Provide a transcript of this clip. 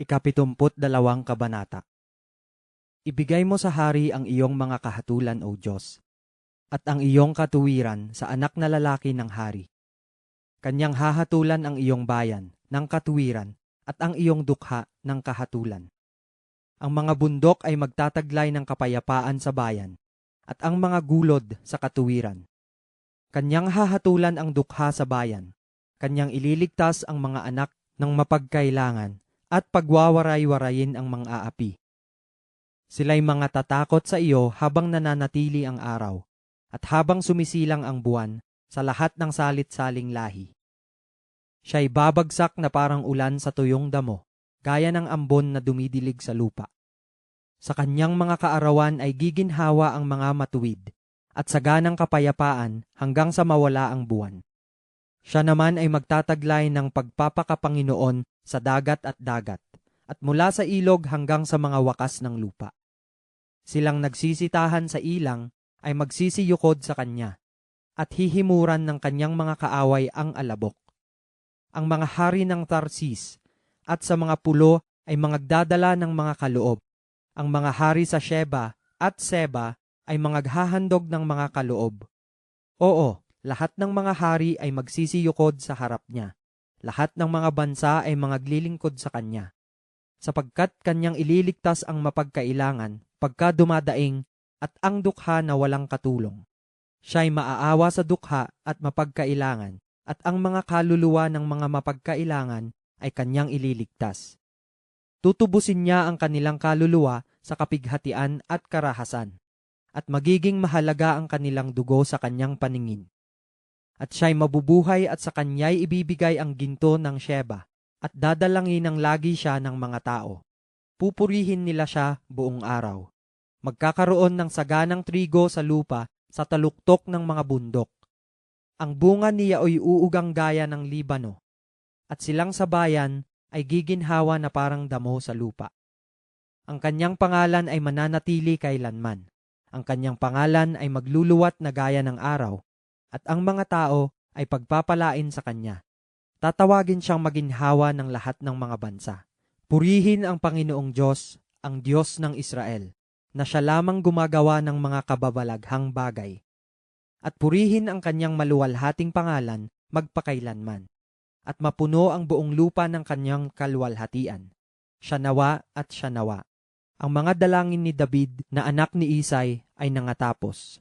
Ikapitumput dalawang kabanata. Ibigay mo sa hari ang iyong mga kahatulan, O Diyos, at ang iyong katuwiran sa anak na lalaki ng hari. Kanyang hahatulan ang iyong bayan ng katuwiran at ang iyong dukha ng kahatulan. Ang mga bundok ay magtataglay ng kapayapaan sa bayan at ang mga gulod sa katuwiran. Kanyang hahatulan ang dukha sa bayan. Kanyang ililigtas ang mga anak ng mapagkailangan at pagwawaray-warayin ang mga aapi. Sila'y mga tatakot sa iyo habang nananatili ang araw at habang sumisilang ang buwan sa lahat ng salit-saling lahi. Siya'y babagsak na parang ulan sa tuyong damo, gaya ng ambon na dumidilig sa lupa. Sa kanyang mga kaarawan ay giginhawa ang mga matuwid at saganang kapayapaan hanggang sa mawala ang buwan. Siya naman ay magtataglay ng pagpapakapanginoon sa dagat at dagat, at mula sa ilog hanggang sa mga wakas ng lupa. Silang nagsisitahan sa ilang ay magsisiyukod sa kanya, at hihimuran ng kanyang mga kaaway ang alabok. Ang mga hari ng Tarsis at sa mga pulo ay magdadala ng mga kaloob. Ang mga hari sa Sheba at Seba ay maghahandog ng mga kaloob. Oo, lahat ng mga hari ay magsisiyukod sa harap niya. Lahat ng mga bansa ay maglilingkod sa kanya. Sapagkat kanyang ililigtas ang mapagkailangan pagka dumadaing at ang dukha na walang katulong. Siya'y maaawa sa dukha at mapagkailangan at ang mga kaluluwa ng mga mapagkailangan ay kanyang ililigtas. Tutubusin niya ang kanilang kaluluwa sa kapighatian at karahasan, at magiging mahalaga ang kanilang dugo sa kanyang paningin. At siya'y mabubuhay at sa kanya'y ibibigay ang ginto ng Sheba, at dadalangin ng lagi siya ng mga tao. Pupurihin nila siya buong araw. Magkakaroon ng saganang trigo sa lupa sa taluktok ng mga bundok. Ang bunga niya ay uugang gaya ng Libano, at silang sa bayan ay giginhawa na parang damo sa lupa. Ang kanyang pangalan ay mananatili kailanman. Ang kanyang pangalan ay magluluwat na gaya ng araw, at ang mga tao ay pagpapalain sa kanya. Tatawagin siyang maginhawa ng lahat ng mga bansa. Purihin ang Panginoong Diyos, ang Diyos ng Israel na siya lamang gumagawa ng mga kababalaghang bagay. At purihin ang kanyang maluwalhating pangalan magpakailanman, at mapuno ang buong lupa ng kanyang kalwalhatian. Siya nawa at siya nawa. Ang mga dalangin ni David na anak ni Isay ay nangatapos.